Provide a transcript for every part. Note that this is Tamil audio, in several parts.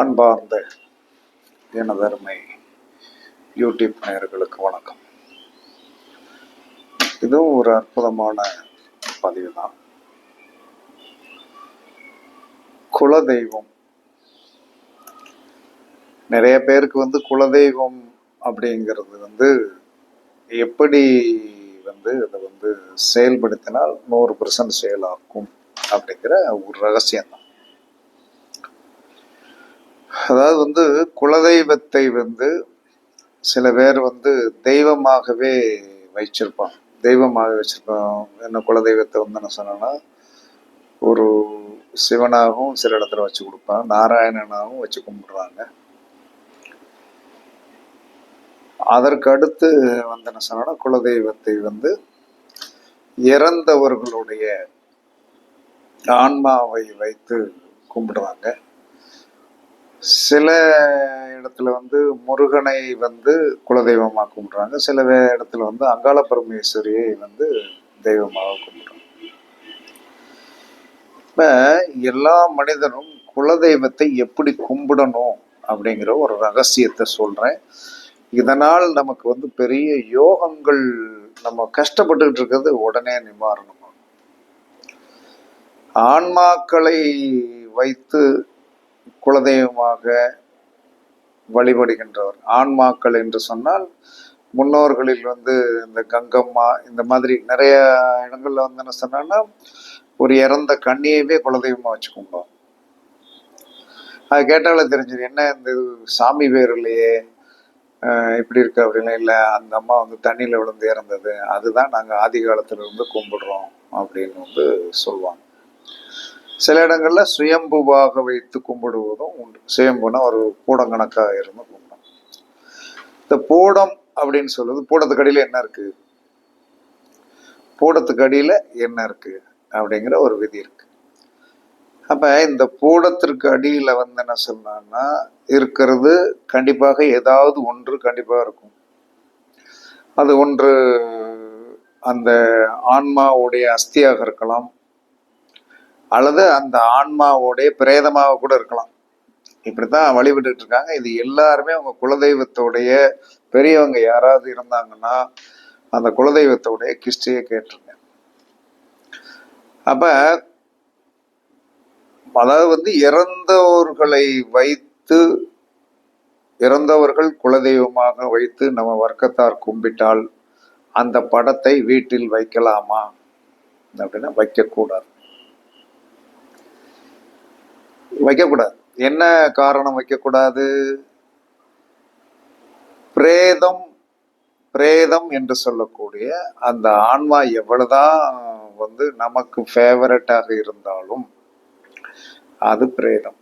அன்பார்ந்த எனதருமை யூடியூப் நேயர்களுக்கு வணக்கம். இதுவும் ஒரு அற்புதமான பதிவு தான் குலதெய்வம். நிறைய பேருக்கு வந்து குலதெய்வம் அப்படிங்கிறது வந்து எப்படி வந்து அதை வந்து செயல்படுத்தினால் நூறு பர்சன்ட் செயலாக்கும் அப்படிங்கிற ஒரு ரகசியம் தான் அதாவது வந்து குலதெய்வத்தை வந்து சில பேர் வந்து தெய்வமாகவே வச்சிருப்பான் தெய்வமாக வச்சிருப்பான் என்ன குலதெய்வத்தை வந்து என்ன சொன்னேன்னா ஒரு சிவனாகவும் சில இடத்துல வச்சு கொடுப்பான் நாராயணனாகவும் வச்சு கும்பிடுறாங்க. அதற்கு அடுத்து வந்து என்ன சொன்னா குலதெய்வத்தை வந்து இறந்தவர்களுடைய ஆன்மாவை வைத்து கும்பிடுவாங்க சில இடத்துல வந்து முருகனை வந்து குலதெய்வமாக கும்பிட்றாங்க. சில இடத்துல வந்து அங்காள பரமேஸ்வரியை வந்து தெய்வமாக கும்பிட்றாங்க. இப்போ எல்லா மனிதனும் குலதெய்வத்தை எப்படி கும்பிடணும் அப்படிங்கிற ஒரு ரகசியத்தை சொல்கிறேன் இதனால் நமக்கு வந்து பெரிய யோகங்கள் நம்ம கஷ்டப்பட்டுக்கிட்டு இருக்கிறது உடனே நிவாரணம் ஆன்மாக்களை வைத்து குலதெய்வமாக வழிபடுகின்றவர். ஆன்மாக்கள் என்று சொன்னால் முன்னோர்களில் வந்து இந்த கங்கம்மா இந்த மாதிரி நிறைய இடங்கள்ல வந்து என்ன சொன்னான்னா ஒரு இறந்த கண்ணியவே குலதெய்வமா வச்சு அது கேட்டாலே தெரிஞ்சது என்ன இந்த இது சாமி பேர் இல்லையே. அஹ் இப்படி இருக்கு அப்படின்னா. இல்லை அந்த அம்மா வந்து தண்ணியில் விழுந்து இறந்தது. அதுதான் நாங்கள் ஆதி காலத்துல இருந்து கும்பிடுறோம். அப்படின்னு வந்து சொல்லுவாங்க. சில இடங்களில் சுயம்புவாக வைத்து கும்பிடுவதும் உண்டு. சுயம்புனா ஒரு கூடங்கணக்காக இருந்து கும்பிடும். இந்த பூடம் அப்படின்னு சொல்லுவது பூடத்துக்கு அடியில் என்ன இருக்கு? பூடத்துக்கு அடியில் என்ன இருக்கு? அப்படிங்கிற ஒரு விதி இருக்கு. அப்போ இந்த பூடத்திற்கு அடியில் வந்து என்ன சொன்னான்னா இருக்கிறது கண்டிப்பாக ஏதாவது ஒன்று கண்டிப்பாக இருக்கும். அது ஒன்று அந்த ஆன்மாவுடைய அஸ்தியாக இருக்கலாம். அல்லது அந்த ஆன்மாவோடைய பிரேதமாக கூட இருக்கலாம். இப்படித்தான் வழிபட்டுட்டு இருக்காங்க. இது எல்லாருமே அவங்க குலதெய்வத்தோடைய பெரியவங்க யாராவது இருந்தாங்கன்னா அந்த குலதெய்வத்தோடைய கிறிஸ்டியை கேட்டுருங்க. அப்ப அதாவது வந்து இறந்தவர்களை வைத்து இறந்தவர்கள் குலதெய்வமாக வைத்து நம்ம வர்க்கத்தார் கும்பிட்டால் அந்த படத்தை வீட்டில் வைக்கலாமா? அப்படின்னா வைக்கக்கூடாது. வைக்கக்கூடாது. என்ன காரணம் வைக்கக்கூடாது? பிரேதம் பிரேதம் என்று சொல்லக்கூடிய அந்த ஆன்மா எவ்வளவுதான் வந்து நமக்கு ஃபேவரட்டாக இருந்தாலும் அது பிரேதம்.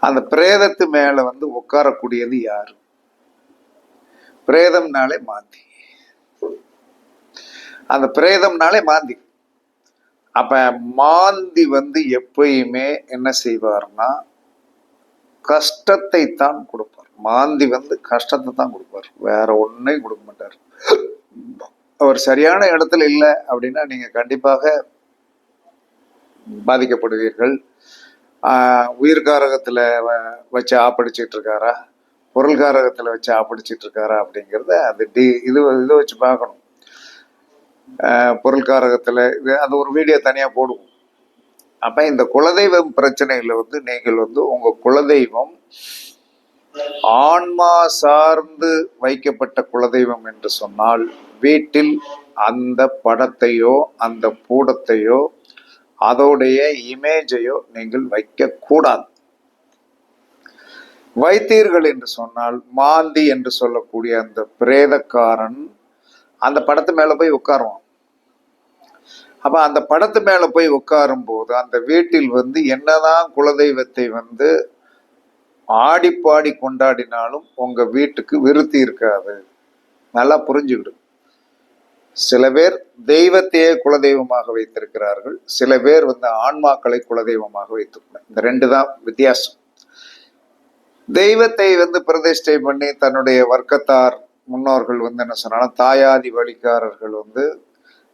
அந்த பிரேதத்து மேல வந்து உட்காரக்கூடியது யாரு? பிரேதம்னாலே மாந்தி. அந்த பிரேதம்னாலே மாந்தி. அப்ப மாந்தி வந்து எப்பயுமே என்ன செய்வார்னா கஷ்டத்தை தான் கொடுப்பார். மாந்தி வந்து கஷ்டத்தை தான் கொடுப்பார். வேற ஒன்றையும் கொடுக்க மாட்டார். அவர் சரியான இடத்துல இல்லை அப்படின்னா நீங்க கண்டிப்பாக பாதிக்கப்படுவீர்கள். ஆஹ் உயிர்காரகத்துல வ- வச்சு ஆப்படிச்சிட்டு இருக்காரா? பொருள்காரகத்துல வச்சு ஆப்படிச்சிட்டு இருக்காரா அப்படிங்கிறத அது டி இது இதை வச்சு பார்க்கணும். பொருள்காரகத்தில் இது அது ஒரு வீடியோ தனியா போடுவோம். அப்ப இந்த குலதெய்வம் பிரச்சனையில் வந்து நீங்கள் வந்து உங்க குலதெய்வம் ஆன்மா சார்ந்து வைக்கப்பட்ட குலதெய்வம் என்று சொன்னால் வீட்டில் அந்த படத்தையோ அந்த பூடத்தையோ அதோடைய இமேஜையோ நீங்கள் வைக்கக்கூடாது வைத்தீர்கள் என்று சொன்னால் மாந்தி என்று சொல்லக்கூடிய அந்த பிரேதக்காரன் அந்த படத்து மேலே போய் உட்காருவோம். அப்போ அந்த படத்து மேலே போய் உட்காரும் போது அந்த வீட்டில் வந்து என்னதான் குலதெய்வத்தை வந்து ஆடி பாடி கொண்டாடினாலும் உங்கள் வீட்டுக்கு விருத்தி இருக்காது. நல்லா புரிஞ்சுக்கிடும் சில பேர் தெய்வத்தையே குலதெய்வமாக வைத்திருக்கிறார்கள். சில பேர் வந்து ஆன்மாக்களை குலதெய்வமாக வைத்திருக்கிறார் இந்த ரெண்டு தான் வித்தியாசம். தெய்வத்தை வந்து பிரதிஷ்டை பண்ணி தன்னுடைய வர்க்கத்தார் முன்னோர்கள் வந்து என்ன சொன்னாலும் தாயாதி வழிக்காரர்கள் வந்து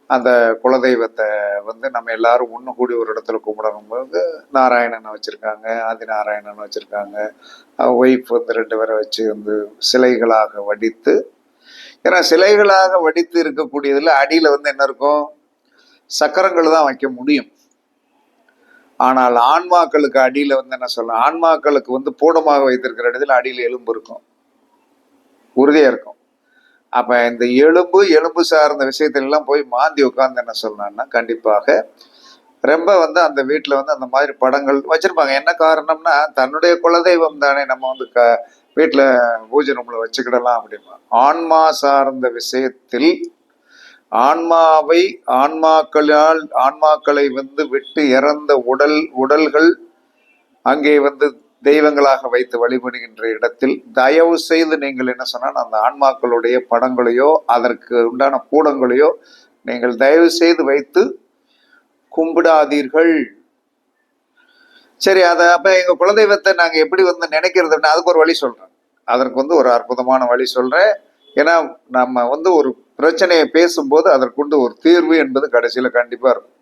அந்த குலதெய்வத்தை வந்து நம்ம எல்லாரும் ஒன்று கூடி ஒரு இடத்துல கும்பிடணும்போது நாராயணனை வச்சுருக்காங்க ஆதி நாராயணன் வச்சுருக்காங்க ஒய்ஃப் வந்து ரெண்டு பேரை வச்சு வந்து சிலைகளாக வடித்து ஏன்னா சிலைகளாக வடித்து இருக்கக்கூடியதில் அடியில் வந்து என்ன இருக்கும்? சக்கரங்கள் தான் வைக்க முடியும். ஆனால் ஆன்மாக்களுக்கு அடியில் வந்து என்ன சொல்லலாம் ஆன்மாக்களுக்கு வந்து பூடமாக வைத்திருக்கிற இடத்துல அடியில் எலும்பு இருக்கும். உறுதியாக இருக்கும். அப்போ இந்த எலும்பு எலும்பு சார்ந்த விஷயத்துல எல்லாம் போய் மாந்தி உட்காந்து என்ன சொல்லணும்னா கண்டிப்பாக ரொம்ப வந்து அந்த வீட்டில் வந்து அந்த மாதிரி படங்கள் வச்சிருப்பாங்க. என்ன காரணம்னா தன்னுடைய குலதெய்வம் தானே நம்ம வந்து க வீட்டில் பூஜை ரூமில் வச்சுக்கிடலாம் அப்படிமா. ஆன்மா சார்ந்த விஷயத்தில் ஆன்மாவை ஆன்மாக்களால் ஆன்மாக்களை வந்து விட்டு இறந்த உடல் உடல்கள் அங்கே வந்து தெய்வங்களாக வைத்து வழிபடுகின்ற இடத்தில் தயவு செய்து நீங்கள் என்ன சொன்னால் அந்த ஆன்மாக்களுடைய படங்களையோ அதற்கு உண்டான கூடங்களையோ நீங்கள் தயவு செய்து வைத்து கும்பிடாதீர்கள். சரி அதை அப்போ எங்கள் குலதெய்வத்தை நாங்கள் எப்படி வந்து நினைக்கிறதுன்னு அதுக்கு ஒரு வழி சொல்கிறேன் அதற்கு வந்து ஒரு அற்புதமான வழி சொல்கிறேன் ஏன்னா நம்ம வந்து ஒரு பிரச்சனையை பேசும்போது அதற்குண்டு ஒரு தீர்வு என்பது கடைசியில் கண்டிப்பாக இருக்கும்.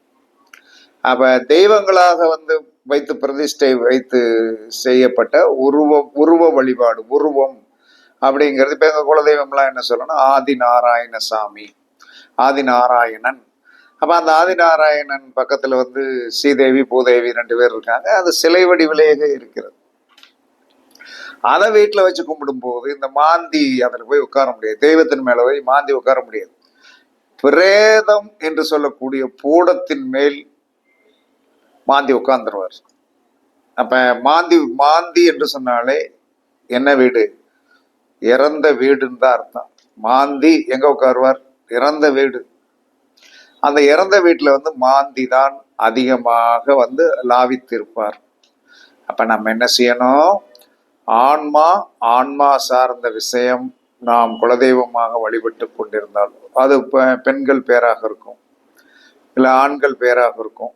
அப்போ தெய்வங்களாக வந்து வைத்து பிரதிஷ்டை வைத்து செய்யப்பட்ட உருவ உருவ வழிபாடு உருவம் அப்படிங்கிறது இப்போ எங்கள் குலதெய்வம்லாம் என்ன சொல்லணும் ஆதி நாராயண சாமி ஆதி நாராயணன் அப்போ அந்த ஆதி நாராயணன் பக்கத்துல வந்து ஸ்ரீதேவி பூதேவி ரெண்டு பேர் இருக்காங்க. அது சிலை வடிவிலேயே இருக்கிறது. அதை வீட்டில் வச்சு கும்பிடும்போது இந்த மாந்தி அதில் போய் உட்கார முடியாது. தெய்வத்தின் மேல போய் மாந்தி உட்கார முடியாது. பிரேதம் என்று சொல்லக்கூடிய பூடத்தின் மேல் மாந்தி உட்காந்துருவார் அப்போ மாந்தி மாந்தி என்று சொன்னாலே என்ன வீடு? இறந்த வீடுன்னு தான் அர்த்தம். மாந்தி எங்கே உட்காருவார்? இறந்த வீடு. அந்த இறந்த வீட்டில் வந்து மாந்தி தான் அதிகமாக வந்து லாவித்திருப்பார். அப்போ நம்ம என்ன செய்யணும்? ஆன்மா ஆன்மா சார்ந்த விஷயம் நாம் குலதெய்வமாக வழிபட்டு கொண்டிருந்தால் அது பெ- பெண்கள் பேராக இருக்கும். இல்லை ஆண்கள் பேராக இருக்கும்.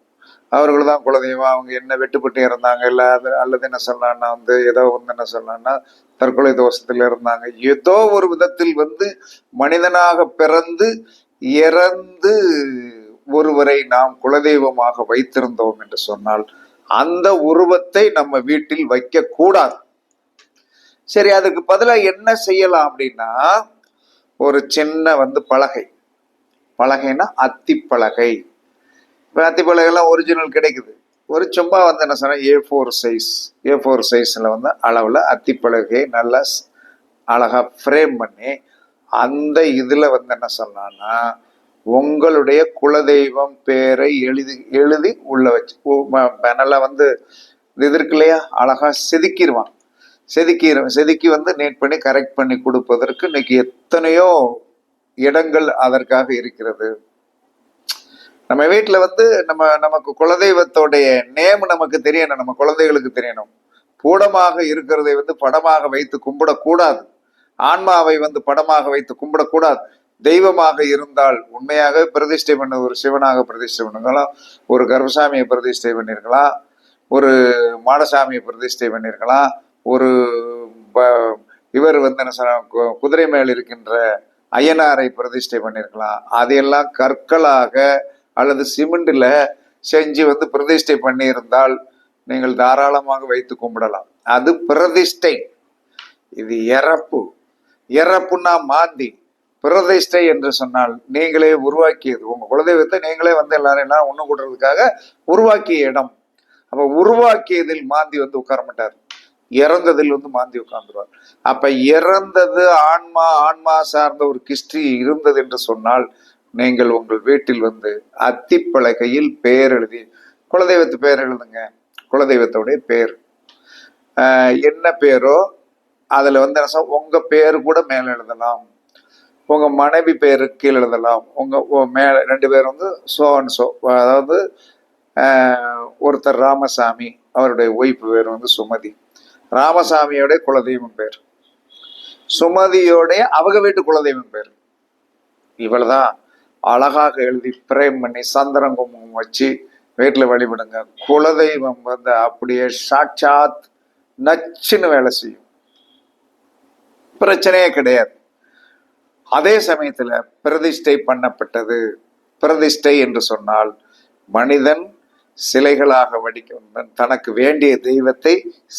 அவர்கள் தான் குலதெய்வம். அவங்க என்ன வெட்டுப்பட்டு இறந்தாங்க இல்லை அது அல்லது என்ன சொல்லலாம்னா வந்து ஏதோ வந்து என்ன சொல்லலாம்னா தற்கொலை தோஷத்தில் இருந்தாங்க. ஏதோ ஒரு விதத்தில் வந்து மனிதனாக பிறந்து இறந்து ஒருவரை நாம் குலதெய்வமாக வைத்திருந்தோம் என்று சொன்னால் அந்த உருவத்தை நம்ம வீட்டில் வைக்க கூடாது சரி அதுக்கு பதிலாக என்ன செய்யலாம் அப்படின்னா ஒரு சின்ன வந்து பலகை. பலகைன்னா அத்தி பலகை இப்போ அத்தி பலகைலாம் ஒரிஜினல் கிடைக்குது. ஒரு சும்மா வந்து என்ன சொன்னால் A four size A four சைஸில் வந்து அளவில் அத்தி பலகையை நல்லா அழகாக ஃப்ரேம் பண்ணி அந்த இதில் வந்து என்ன சொன்னான்னா உங்களுடைய குலதெய்வம் பேரை எழுதி எழுதி உள்ள வச்சு நல்லா வந்து இது இருக்கு இல்லையா? செதுக்கிடுவான் செதுக்கிடுவேன் செதுக்கி வந்து நீட் பண்ணி கரெக்ட் பண்ணி கொடுப்பதற்கு இன்னைக்கு எத்தனையோ இடங்கள் அதற்காக இருக்கிறது. நம்ம வீட்டில் வந்து நம்ம நமக்கு குலதெய்வத்தோடைய நேம் நமக்கு தெரியணும். நம்ம குழந்தைகளுக்கு தெரியணும். பூடமாக இருக்கிறதை வந்து படமாக வைத்து கும்பிடக்கூடாது. ஆன்மாவை வந்து படமாக வைத்து கும்பிடக்கூடாது. தெய்வமாக இருந்தால் உண்மையாக பிரதிஷ்டை பண்ண ஒரு சிவனாக பிரதிஷ்டை பண்ணுங்களா ஒரு கர்பசாமியை பிரதிஷ்டை பண்ணியிருக்கலாம் ஒரு மாடசாமியை பிரதிஷ்டை பண்ணியிருக்கலாம் ஒரு ப- இவர் வந்து என்ன சொல்ற கு- குதிரை மேல் இருக்கின்ற அய்யனாரை பிரதிஷ்டை பண்ணியிருக்கலாம் அதையெல்லாம் கற்களாக அல்லது சிமெண்ட்ல செஞ்சு வந்து பிரதிஷ்டை பண்ணியிருந்தால் நீங்கள் தாராளமாக வைத்து கும்பிடலாம். அது பிரதிஷ்டை. இது இறப்பு. இறப்புன்னா மாந்தி. பிரதிஷ்டை என்று சொன்னால் நீங்களே உருவாக்கியது. உங்க குலதெய்வத்தை நீங்களே வந்து எல்லாரும் எல்லாம் ஒண்ணு கூடுறதுக்காக உருவாக்கிய இடம். அப்ப உருவாக்கியதில் மாந்தி வந்து உட்கார மாட்டார். இறந்ததில் வந்து மாந்தி உட்கார்ந்துருவார். அப்ப இறந்தது ஆன்மா ஆன்மா சார்ந்த ஒரு கிஸ்டி இருந்தது என்று சொன்னால் நீங்கள் உங்கள் வீட்டில் வந்து அத்திப்பலகையில் பெயர் எழுதி குலதெய்வத்து பெயர் எழுதுங்க. குலதெய்வத்தோடைய பேர். என்ன பேரோ அதில் வந்து என்ன சொல்ல- உங்கள் பேர் கூட மேலே எழுதலாம். உங்கள் மனைவி பேரு கீழே எழுதலாம். உங்கள் உ- ரெண்டு பேர் வந்து சோ அண்ட் சோ அதாவது ஒருத்தர் ராமசாமி அவருடைய ஒய்ஃப் பேர் வந்து சுமதி. ராமசாமியோடைய குலதெய்வம் பேர். சுமதியோடைய அவங்க வீட்டு குலதெய்வம் பேர். இவ்வளவுதான் அழகாக எழுதி பிரேம் பண்ணி சந்திரன் குங்குமம் வச்சு வீட்டில் வழிபடுங்க. குலதெய்வம் வந்து அப்படியே சாட்சாத் நச்சுன்னு வேலை செய்யும். பிரச்சனையே கிடையாது. அதே சமயத்தில் பிரதிஷ்டை பண்ணப்பட்டது. பிரதிஷ்டை என்று சொன்னால் மனிதன் சிலைகளாக வடிக்க தனக்கு வேண்டிய தெய்வத்தை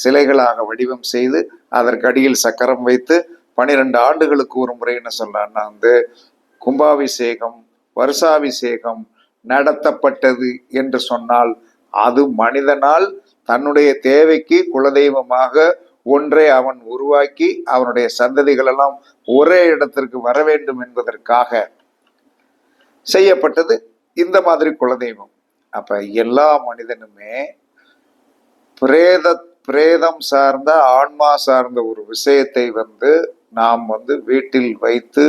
சிலைகளாக வடிவம் செய்து அதற்கு அடியில் சக்கரம் வைத்து பனிரெண்டு ஆண்டுகளுக்கு ஒரு முறைன்னு சொன்னான்னா வந்து கும்பாபிஷேகம் வருஷாபிஷேகம் நடத்தப்பட்டது என்று சொன்னால் அது மனிதனால் தன்னுடைய தேவைக்கு குலதெய்வமாக ஒன்றை அவன் உருவாக்கி அவனுடைய சந்ததிகள் எல்லாம் ஒரே இடத்திற்கு வர வேண்டும் என்பதற்காக செய்யப்பட்டது இந்த மாதிரி குலதெய்வம். அப்ப எல்லா மனிதனுமே பிரேத பிரேதம் சார்ந்த ஆன்மா சார்ந்த ஒரு விஷயத்தை வந்து நாம் வந்து வீட்டில் வைத்து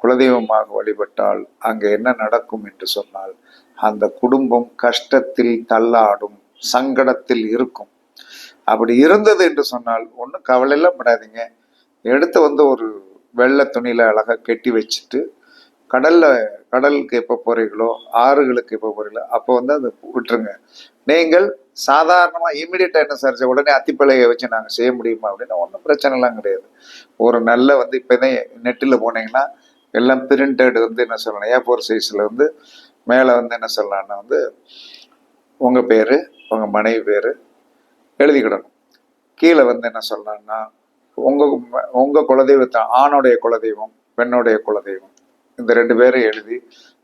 குலதெய்வமாக வழிபட்டால் அங்கே என்ன நடக்கும் என்று சொன்னால் அந்த குடும்பம் கஷ்டத்தில் தள்ளாடும் சங்கடத்தில் இருக்கும். அப்படி இருந்தது என்று சொன்னால் ஒன்றும் கவலையெல்லாம் படாதீங்க. எடுத்து வந்து ஒரு வெள்ளை துணியில் அழகாக கட்டி வச்சுட்டு கடலில் கடலுக்கு எப்போ போறீங்களோ ஆறுகளுக்கு எப்போ போறீங்களோ அப்போ வந்து அதை விட்டுருங்க. நீங்கள் சாதாரணமாக இமீடியட்டா என்ன சார் உடனே அத்திப்பழையை வச்சு நாங்கள் செய்ய முடியுமா அப்படின்னா ஒன்றும் பிரச்சனைலாம் கிடையாது. ஒரு நல்ல வந்து இப்போ தான் நெட்டில் போனீங்கன்னா எல்லாம் பிரிண்டட் வந்து என்ன சொல்லணும் ஏ ஃபோர் சைஸில் வந்து மேலே வந்து என்ன சொல்லலாம்னா வந்து உங்கள் பேர் உங்கள் மனைவி பேர் எழுதிக்கிடணும் கீழே வந்து என்ன சொல்லலாம்னா உங்கள் உங்கள் குலதெய்வத்தை ஆணுடைய குலதெய்வம் பெண்ணுடைய குலதெய்வம் இந்த ரெண்டு பேரும் எழுதி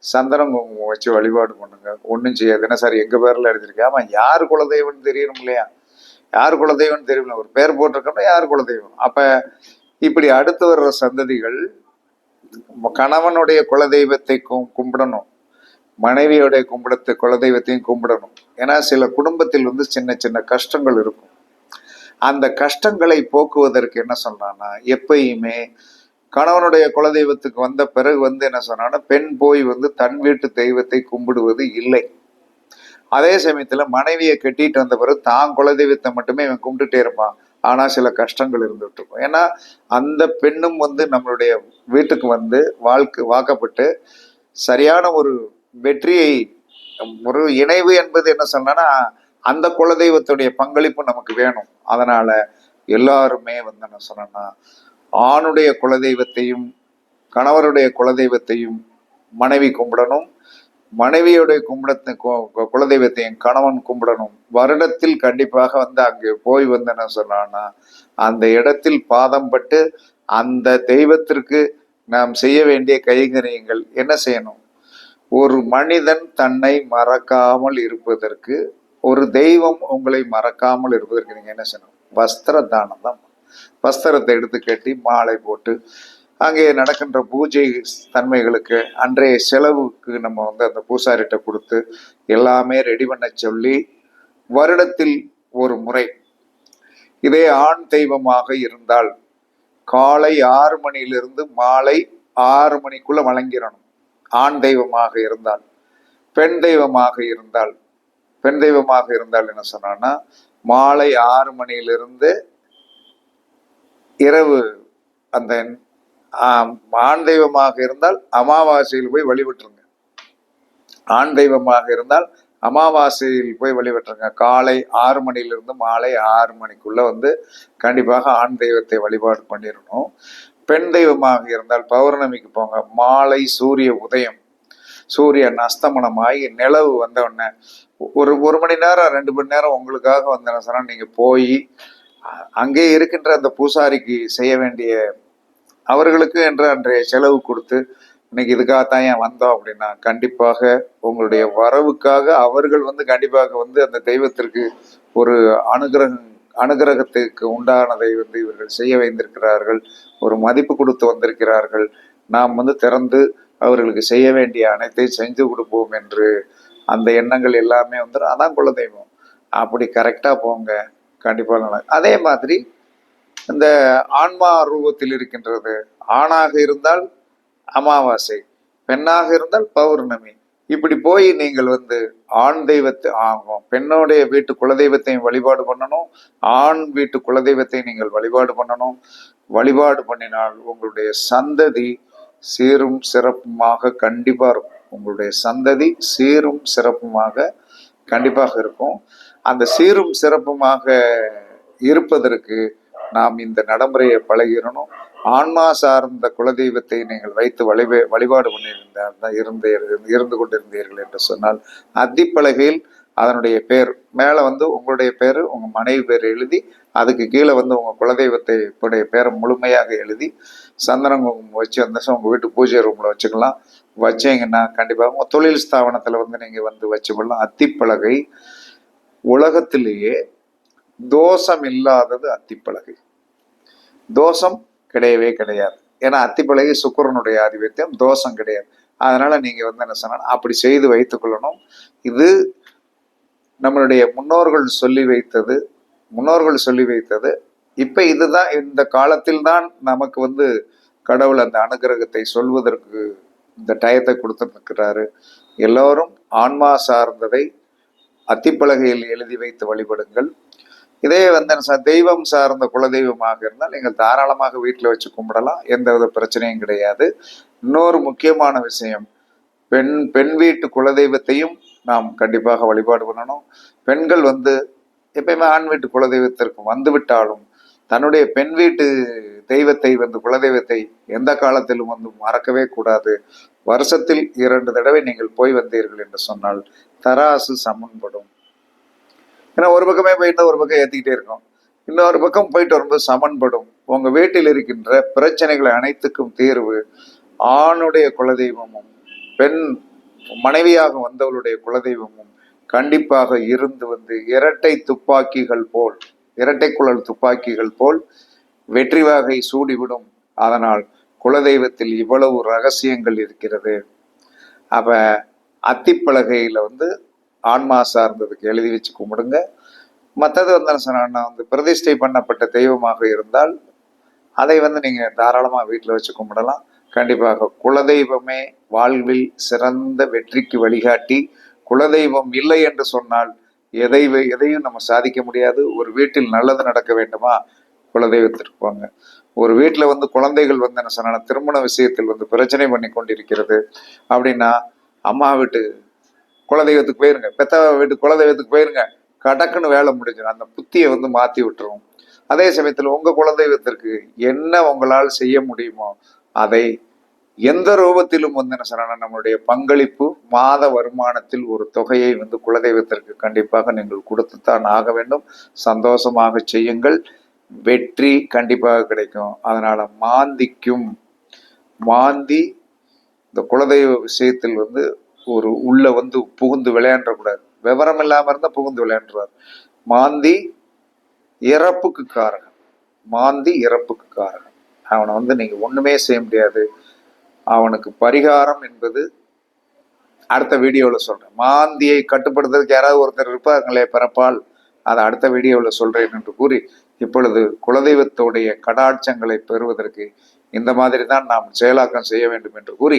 சந்தனம் குங்குமம் வச்சு வழிபாடு பண்ணுங்க. ஒன்றும் செய்ய என்ன சார் எங்கள் பேரில் எழுதியிருக்கேன்? ஆமாம் யார் குலதெய்வம்னு தெரியணும் இல்லையா? யார் குலதெய்வம்னு தெரியல ஒரு பேர் போட்டிருக்கோம்னா யார் குலதெய்வம்? அப்போ இப்படி அடுத்து வர்ற சந்ததிகள் கணவனுடைய குலதெய்வத்தை கும்பிடணும். மனைவியோடைய கும்பிடத்தை குலதெய்வத்தையும் கும்பிடணும். ஏன்னா சில குடும்பத்தில் வந்து சின்ன சின்ன கஷ்டங்கள் இருக்கும். அந்த கஷ்டங்களை போக்குவதற்கு என்ன சொல்றான்னா எப்பயுமே கணவனுடைய குலதெய்வத்துக்கு வந்த பிறகு வந்து என்ன சொன்னான்னா பெண் போய் வந்து தன் வீட்டு தெய்வத்தை கும்பிடுவது இல்லை. அதே சமயத்துல மனைவியை கட்டிட்டு வந்த பிறகு தான் குலதெய்வத்தை மட்டுமே இவன் கும்பிட்டுட்டே இருப்பான். ஆனால் சில கஷ்டங்கள் இருந்துட்டு இருக்கும். ஏன்னா அந்த பெண்ணும் வந்து நம்மளுடைய வீட்டுக்கு வந்து வாழ்க்கை வாக்கப்பட்டு சரியான ஒரு வெற்றியை ஒரு இணைவு என்பது என்ன சொன்னா அந்த குலதெய்வத்துடைய பங்களிப்பு நமக்கு வேணும். அதனால எல்லாருமே வந்து என்ன சொன்னா ஆணுடைய குலதெய்வத்தையும் கணவருடைய குலதெய்வத்தையும் மனைவி கும்பிடணும். மனைவியுடைய கும்பிடத்தை கு- கு- குலதெய்வத்தையும் கணவன் கும்பிடணும் வருடத்தில் கண்டிப்பாக வந்து அங்கே போய் வந்து என்ன சொன்னான்னா அந்த இடத்தில் பாதம் பட்டு அந்த தெய்வத்திற்கு நாம் செய்ய வேண்டிய கைங்கரியங்கள் என்ன செய்யணும்? ஒரு மனிதன் தன்னை மறக்காமல் இருப்பதற்கு ஒரு தெய்வம் உங்களை மறக்காமல் இருப்பதற்கு நீங்க என்ன செய்யணும்? வஸ்திர தானம் தான். வஸ்திரத்தை எடுத்து கட்டி மாலை போட்டு அங்கே நடக்கின்ற பூஜை தன்மைகளுக்கு அன்றைய செலவுக்கு நம்ம வந்து அந்த பூசாரிட்ட கொடுத்து எல்லாமே ரெடி பண்ண சொல்லி வருடத்தில் ஒரு முறை இதே ஆண் தெய்வமாக இருந்தால் காலை ஆறு மணியிலிருந்து மாலை ஆறு மணிக்குள்ள வழங்கிடணும். ஆண் தெய்வமாக இருந்தால் பெண் தெய்வமாக இருந்தால் பெண் தெய்வமாக இருந்தால் என்ன சொன்னான்னா மாலை ஆறு மணியிலிருந்து இரவு அந்த ஆண் தெய்வமாக இருந்தால் அமாவாசையில் போய் வழிபட்டுருங்க. ஆண் தெய்வமாக இருந்தால் அமாவாசையில் போய் வழிபட்டுருங்க. காலை ஆறு மணியிலிருந்து மாலை ஆறு மணிக்குள்ள வந்து கண்டிப்பாக ஆண் தெய்வத்தை வழிபாடு பண்ணிடணும். பெண் தெய்வமாக இருந்தால் பௌர்ணமிக்கு போங்க. மாலை சூரிய உதயம். சூரியன் அஸ்தமனமாகி நிலவு வந்த உடனே ஒரு ஒரு மணி நேரம் ரெண்டு மணி நேரம் உங்களுக்காக வந்தேன்னு சொன்னால் நீங்கள் போய் அங்கே இருக்கின்ற அந்த பூசாரிக்கு செய்ய வேண்டிய அவர்களுக்கு என்று அன்றைய செலவு கொடுத்து இன்னைக்கு இதுக்காகத்தான் ஏன் வந்தோம் அப்படின்னா கண்டிப்பாக உங்களுடைய வரவுக்காக அவர்கள் வந்து கண்டிப்பாக வந்து அந்த தெய்வத்திற்கு ஒரு அனுகிரகம் அனுகிரகத்துக்கு உண்டானதை வந்து இவர்கள் செய்ய வைத்திருக்கிறார்கள் ஒரு மதிப்பு கொடுத்து வந்திருக்கிறார்கள். நாம் வந்து திறந்து அவர்களுக்கு செய்ய வேண்டிய அனைத்தையும் செஞ்சு கொடுப்போம் என்று அந்த எண்ணங்கள் எல்லாமே வந்துடும் அதான் குல தெய்வம் அப்படி கரெக்டாக போங்க. கண்டிப்பாக நல்லா. அதே மாதிரி இந்த ஆன்மா ரூபத்தில் இருக்கின்றது. ஆணாக இருந்தால் அமாவாசை பெண்ணாக இருந்தால் பௌர்ணமி. இப்படி போய் நீங்கள் வந்து ஆண் தெய்வத்தை ஆகும் பெண்ணுடைய வீட்டு குலதெய்வத்தையும் வழிபாடு பண்ணணும். ஆண் வீட்டு குலதெய்வத்தை நீங்கள் வழிபாடு பண்ணணும். வழிபாடு பண்ணினால் உங்களுடைய சந்ததி சீரும் சிறப்புமாக கண்டிப்பாக இருக்கும். உங்களுடைய சந்ததி சீரும் சிறப்புமாக கண்டிப்பாக இருக்கும். அந்த சீரும் சிறப்புமாக இருப்பதற்கு நாம் இந்த நடைமுறையை பழகிறனும் ஆன்மா சார்ந்த குலதெய்வத்தை நீங்கள் வைத்து வழிபே வழிபாடு பண்ணியிருந்தால் இருந்தே இருந்து கொண்டிருந்தீர்கள் என்று சொன்னால் அத்திப்பலகையில் அதனுடைய பேர் மேலே வந்து உங்களுடைய பேர் உங்கள் மனைவி பேர் எழுதி அதுக்கு கீழே வந்து உங்கள் குலதெய்வத்தை உடைய பேரை முழுமையாக எழுதி சந்தனம் குங்குமம் வச்சு அந்த உங்கள் வீட்டு பூஜை ரூமில் வச்சுக்கலாம். வச்சிங்கன்னா கண்டிப்பாக உங்கள் தொழில் ஸ்தாபனத்தில் வந்து நீங்கள் வந்து வச்சுக்கொள்ளலாம். அத்திப்பலகை உலகத்திலேயே தோஷம் இல்லாதது அத்திப்பலகை. தோஷம் கிடையவே கிடையாது. ஏன்னா அத்திப்பலகை சுக்கரனுடைய ஆதிபத்தியம் தோஷம் கிடையாது. அதனால நீங்க வந்து என்ன சொன்னால் அப்படி செய்து வைத்துக் கொள்ளணும். இது நம்மளுடைய முன்னோர்கள் சொல்லி வைத்தது முன்னோர்கள் சொல்லி வைத்தது. இப்ப இதுதான் இந்த காலத்தில் தான் நமக்கு வந்து கடவுள் அந்த அனுகிரகத்தை சொல்வதற்கு இந்த டயத்தை கொடுத்துருக்கிறாரு. எல்லோரும் ஆன்மா சார்ந்ததை அத்திப்பலகையில் எழுதி வைத்து வழிபடுங்கள். இதே வந்து என்ன தெய்வம் சார்ந்த குலதெய்வமாக இருந்தால் நீங்கள் தாராளமாக வீட்டில் வச்சு கும்பிடலாம். எந்த வித பிரச்சனையும் கிடையாது. இன்னொரு முக்கியமான விஷயம் பெண் பெண் வீட்டு குலதெய்வத்தையும் நாம் கண்டிப்பாக வழிபாடு பண்ணணும். பெண்கள் வந்து எப்பயுமே ஆண் வீட்டு குலதெய்வத்திற்கு வந்துவிட்டாலும் தன்னுடைய பெண் வீட்டு தெய்வத்தை வந்து குலதெய்வத்தை எந்த காலத்திலும் வந்து மறக்கவே கூடாது. வருஷத்தில் இரண்டு தடவை நீங்கள் போய் வந்தீர்கள் என்று சொன்னால் தராசு சமன்படும். ஏன்னா ஒரு பக்கமே போயிட்டு ஒரு பக்கம் ஏற்றிக்கிட்டே இருக்கும். இன்னொரு பக்கம் போயிட்டு வரும்போது சமன்படும். உங்க வீட்டில் இருக்கின்ற பிரச்சனைகளை அனைத்துக்கும் தீர்வு ஆணுடைய குலதெய்வமும் பெண் மனைவியாக வந்தவளுடைய குலதெய்வமும் கண்டிப்பாக இருந்து வந்து இரட்டை துப்பாக்கிகள் போல் இரட்டை குழல் துப்பாக்கிகள் போல் வெற்றி வாகை சூடிவிடும். அதனால் குலதெய்வத்தில் இவ்வளவு ரகசியங்கள் இருக்கிறது. அப்ப அத்திப்பலகையில வந்து ஆன்மா சார்ந்ததுக்கு எழுதி வச்சு கும்பிடுங்க. மற்றது வந்து சொன்னா வந்து பிரதிஷ்டை பண்ணப்பட்ட தெய்வமாக இருந்தால் அதை வந்து நீங்கள் தாராளமாக வீட்டில் வச்சு கும்பிடலாம். கண்டிப்பாக குலதெய்வமே வாழ்வில் சிறந்த வெற்றிக்கு வழிகாட்டி குலதெய்வம் இல்லை என்று சொன்னால் எதை எதையும் நம்ம சாதிக்க முடியாது. ஒரு வீட்டில் நல்லது நடக்க வேண்டுமா? குலதெய்வத்திற்கு போங்க ஒரு வீட்டில் வந்து குழந்தைகள் வந்து என்ன சொன்னா திருமண விஷயத்தில் வந்து பிரச்சனை பண்ணி கொண்டிருக்கிறது அப்படின்னா அம்மா வீட்டு குலதெய்வத்துக்கு போயிருங்க. பெத்த வீட்டு குலதெய்வத்துக்கு போயிருங்க. கடக்குன்னு வேலை முடிஞ்சிடும். அந்த புத்தியை வந்து மாற்றி விட்டுரும். அதே சமயத்தில் உங்கள் குலதெய்வத்திற்கு என்ன உங்களால் செய்ய முடியுமோ அதை எந்த ரூபத்திலும் வந்து என்ன சொன்னா நம்மளுடைய பங்களிப்பு மாத வருமானத்தில் ஒரு தொகையை வந்து குலதெய்வத்திற்கு கண்டிப்பாக நீங்கள் கொடுத்துத்தான் ஆக வேண்டும். சந்தோஷமாக செய்யுங்கள். வெற்றி கண்டிப்பாக கிடைக்கும். அதனால மாந்திக்கும். மாந்தி இந்த குலதெய்வ விஷயத்தில் வந்து ஒரு உள்ள வந்து புகுந்து விளையாண்டக்கூடாது. விவரம் இல்லாம இருந்தா புகுந்து விளையாண்டுருவார். மாந்தி இறப்புக்கு காரணம். மாந்தி இறப்புக்கு காரணம். அவனை வந்து நீங்க ஒண்ணுமே செய்ய முடியாது. அவனுக்கு பரிகாரம் என்பது அடுத்த வீடியோவில் சொல்றேன். மாந்தியை கட்டுப்படுத்துறதுக்கு யாராவது ஒருத்தர் இருப்பாங்களே பிறப்பால் அதை அடுத்த வீடியோவில் சொல்றேன் என்று கூறி இப்பொழுது குலதெய்வத்தோடைய கடாட்சங்களை பெறுவதற்கு இந்த மாதிரி தான் நாம் செயலாக்கம் செய்ய வேண்டும் என்று கூறி